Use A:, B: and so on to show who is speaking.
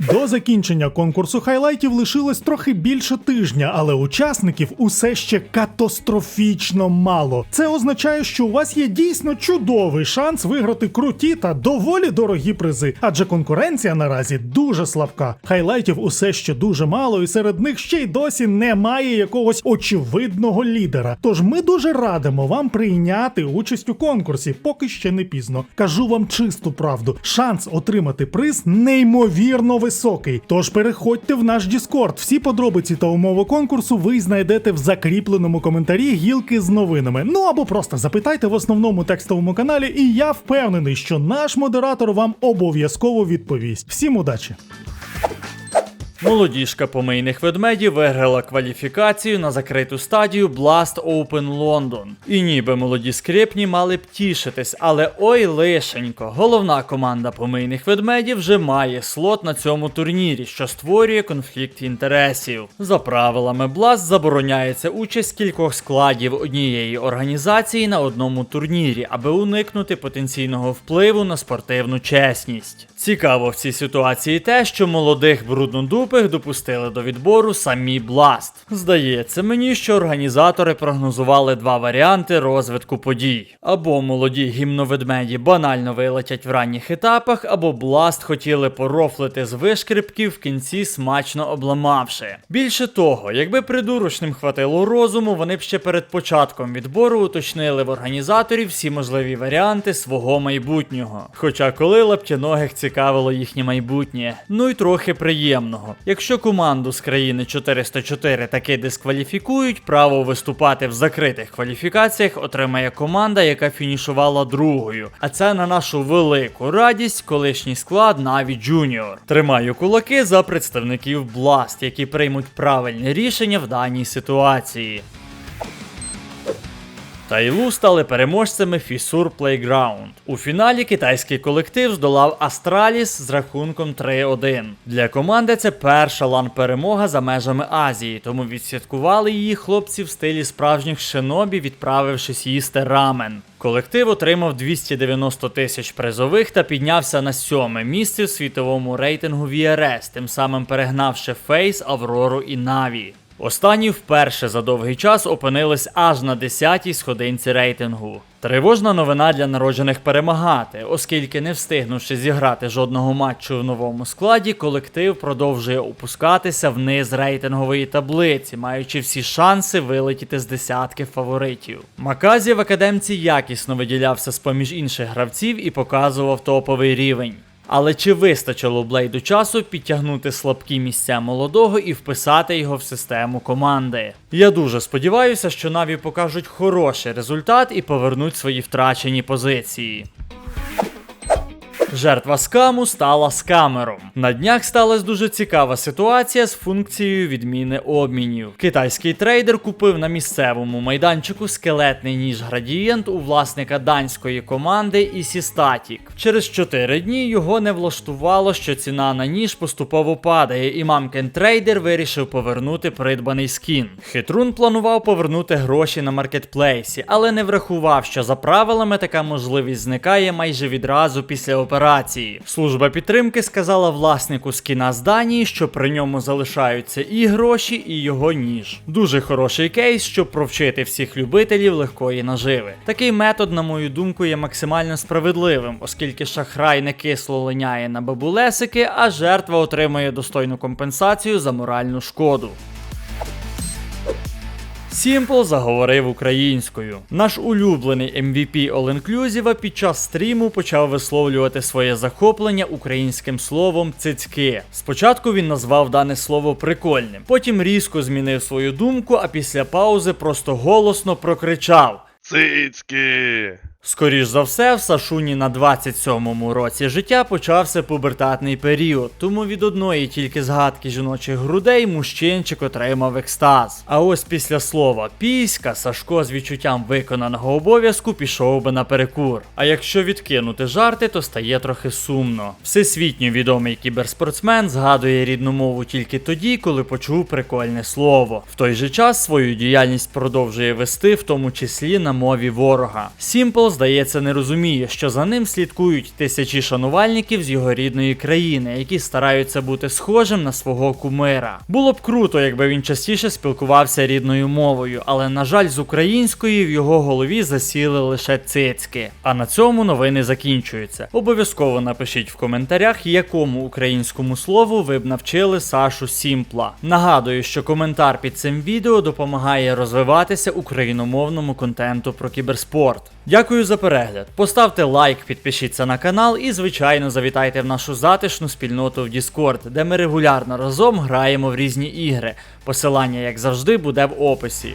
A: До закінчення конкурсу хайлайтів лишилось трохи більше тижня, але учасників усе ще катастрофічно мало. Це означає, що у вас є дійсно чудовий шанс виграти круті та доволі дорогі призи, адже конкуренція наразі дуже слабка. Хайлайтів усе ще дуже мало, і серед них ще й досі немає якогось очевидного лідера. Тож ми дуже радимо вам прийняти участь у конкурсі, поки ще не пізно. Кажу вам чисту правду: шанс отримати приз неймовірно високий. Тож переходьте в наш Діскорд. Всі подробиці та умови конкурсу ви знайдете в закріпленому коментарі гілки з новинами. Ну або просто запитайте в основному текстовому каналі, і я впевнений, що наш модератор вам обов'язково відповість. Всім удачі!
B: Молодіжка помийних ведмедів виграла кваліфікацію на закриту стадію Blast Open London. І ніби молоді скрипні мали б тішитись, але ой лишенько, головна команда помийних ведмедів вже має слот на цьому турнірі, що створює конфлікт інтересів. За правилами Blast забороняється участь кількох складів однієї організації на одному турнірі, аби уникнути потенційного впливу на спортивну чесність. Цікаво в цій ситуації те, що молодих бруднодупих допустили до відбору самі Blast. Здається мені, що організатори прогнозували два варіанти розвитку подій: або молоді гімноведмеді банально вилетять в ранніх етапах, або Blast хотіли порофлити з вишкрипків в кінці смачно обламавши. Більше того, якби придурочним хватило розуму, вони б ще перед початком відбору уточнили в організаторів всі можливі варіанти свого майбутнього. Хоча коли лаптяногих цікавило їхнє майбутнє, ну й трохи приємного. Якщо команду з країни 404 таки дискваліфікують, право виступати в закритих кваліфікаціях отримає команда, яка фінішувала другою. А це на нашу велику радість, колишній склад Наві Junior. Тримаю кулаки за представників Blast, які приймуть правильне рішення в даній ситуації. Тайлу стали переможцями Fissure Playground. У фіналі китайський колектив здолав Астраліс з рахунком 3-1. Для команди це перша лан-перемога за межами Азії, тому відсвяткували її хлопці в стилі справжніх шинобі, відправившись їсти рамен. Колектив отримав 290 тисяч призових та піднявся на сьоме місце в світовому рейтингу VRS, тим самим перегнавши Фейс, Аврору і Наві. Останні вперше за довгий час опинились аж на 10-й сходинці рейтингу. Тривожна новина для народжених перемагати, оскільки не встигнувши зіграти жодного матчу в новому складі, колектив продовжує опускатися вниз рейтингової таблиці, маючи всі шанси вилетіти з десятки фаворитів. Маказі в академці якісно виділявся з поміж інших гравців і показував топовий рівень. Але чи вистачило Блейду часу підтягнути слабкі місця молодого і вписати його в систему команди? Я дуже сподіваюся, що Наві покажуть хороший результат і повернуть свої втрачені позиції. Жертва скаму стала скамером. На днях сталася дуже цікава ситуація з функцією відміни обмінів. Китайський трейдер купив на місцевому майданчику скелетний ніж градієнт у власника данської команди Static. Через 4 дні його не влаштувало, що ціна на ніж поступово падає, і мамкин трейдер вирішив повернути придбаний скін. Хитрун планував повернути гроші на маркетплейсі, але не врахував, що за правилами така можливість зникає майже відразу після операції. Служба підтримки сказала власнику скіна з Данії, що при ньому залишаються і гроші, і його ніж. Дуже хороший кейс, щоб провчити всіх любителів легкої наживи. Такий метод, на мою думку, є максимально справедливим, оскільки шахрай не кисло линяє на бабулесики, а жертва отримує достойну компенсацію за моральну шкоду. Сімпл заговорив українською. Наш улюблений MVP All Inclusive під час стріму почав висловлювати своє захоплення українським словом цицьки. Спочатку він назвав дане слово прикольним, потім різко змінив свою думку, а після паузи просто голосно прокричав.
C: Цицьки!
B: Скоріш за все, в Сашуні на 27-му році життя почався пубертатний період, тому від одної тільки згадки жіночих грудей мужчинчик отримав екстаз. А ось після слова піська Сашко з відчуттям виконаного обов'язку пішов би на перекур. А якщо відкинути жарти, то стає трохи сумно. Всесвітньо відомий кіберспортсмен згадує рідну мову тільки тоді, коли почув прикольне слово. В той же час свою діяльність продовжує вести, в тому числі на мові ворога. Сімпл Здається, не розуміє, що за ним слідкують тисячі шанувальників з його рідної країни, які стараються бути схожим на свого кумира. Було б круто, якби він частіше спілкувався рідною мовою, але на жаль, з української в його голові засіли лише цицьки. А на цьому новини закінчуються. Обов'язково напишіть в коментарях, якому українському слову ви б навчили Сашу Сімпла. Нагадую, що коментар під цим відео допомагає розвиватися україномовному контенту про кіберспорт. Дякую за перегляд. Поставте лайк, підпишіться на канал і, звичайно, завітайте в нашу затишну спільноту в Discord, де ми регулярно разом граємо в різні ігри. Посилання, як завжди, буде в описі.